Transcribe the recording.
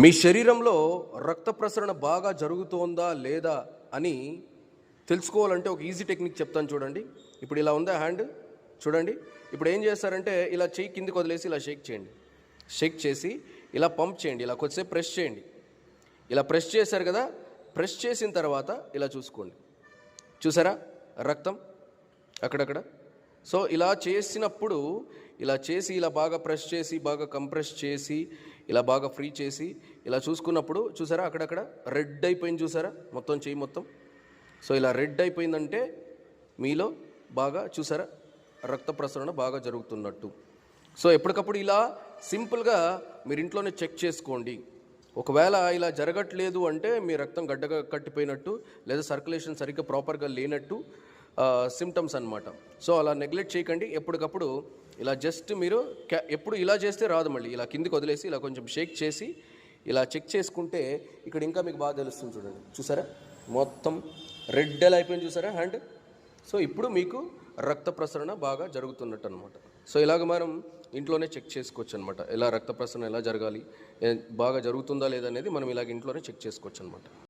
మీ శరీరంలో రక్త ప్రసరణ బాగా జరుగుతోందా లేదా అని తెలుసుకోవాలంటే ఒక ఈజీ టెక్నిక్ చెప్తాను చూడండి. ఇప్పుడు ఇలా ఉందా హ్యాండ్ చూడండి. ఇప్పుడు ఏం చేస్తారంటే ఇలా చెయ్యి కిందికి వదిలేసి ఇలా షేక్ చేయండి. షేక్ చేసి ఇలా పంప్ చేయండి. ఇలా కొద్దిసేపు ప్రెస్ చేయండి. ఇలా ప్రెస్ చేశారు కదా ప్రెస్ చేసిన తర్వాత ఇలా చూసుకోండి. చూసారా? రక్తం అక్కడక్కడ. సో ఇలా చేసినప్పుడు ఇలా చేసి ఇలా బాగా ప్రెస్ చేసి బాగా కంప్రెస్ చేసి ఇలా బాగా ఫ్రీ చేసి ఇలా చూసుకున్నప్పుడు చూసారా అక్కడక్కడ రెడ్ అయిపోయింది చూసారా? మొత్తం చెయ్యి మొత్తం. సో ఇలా రెడ్ అయిపోయిందంటే మీలో బాగా చూసారా? రక్త ప్రసరణ బాగా జరుగుతున్నట్టు. సో ఎప్పటికప్పుడు ఇలా సింపుల్గా మీరు ఇంట్లోనే చెక్ చేసుకోండి. ఒకవేళ ఇలా జరగట్లేదు అంటే మీ రక్తం గడ్డగా కట్టిపోయినట్టు లేదా సర్క్యులేషన్ సరిగ్గా ప్రాపర్గా లేనట్టు సిమ్టమ్స్ అన్నమాట. సో అలా నెగ్లెక్ట్ చేయకండి. ఎప్పటికప్పుడు ఇలా జస్ట్ మీరు క్యా- ఎప్పుడు ఇలా చేస్తే రాదు మళ్ళీ. ఇలా కిందికి వదిలేసి ఇలా కొంచెం షేక్ చేసి ఇలా చెక్ చేసుకుంటే ఇక్కడ ఇంకా మీకు బాగా తెలుస్తుంది చూడండి. చూసారా? మొత్తం రెడ్ ఎలా అయిపోయింది చూసారా హ్యాండ్ సో ఇప్పుడు మీకు రక్త ప్రసరణ బాగా జరుగుతున్నట్టు అనమాట సో ఇలాగ మనం ఇంట్లోనే చెక్ చేసుకోవచ్చు అనమాట ఎలా రక్త ప్రసరణ ఎలా జరగాలి బాగా జరుగుతుందా లేదనేది మనం ఇలాగ ఇంట్లోనే చెక్ చేసుకోవచ్చు అనమాట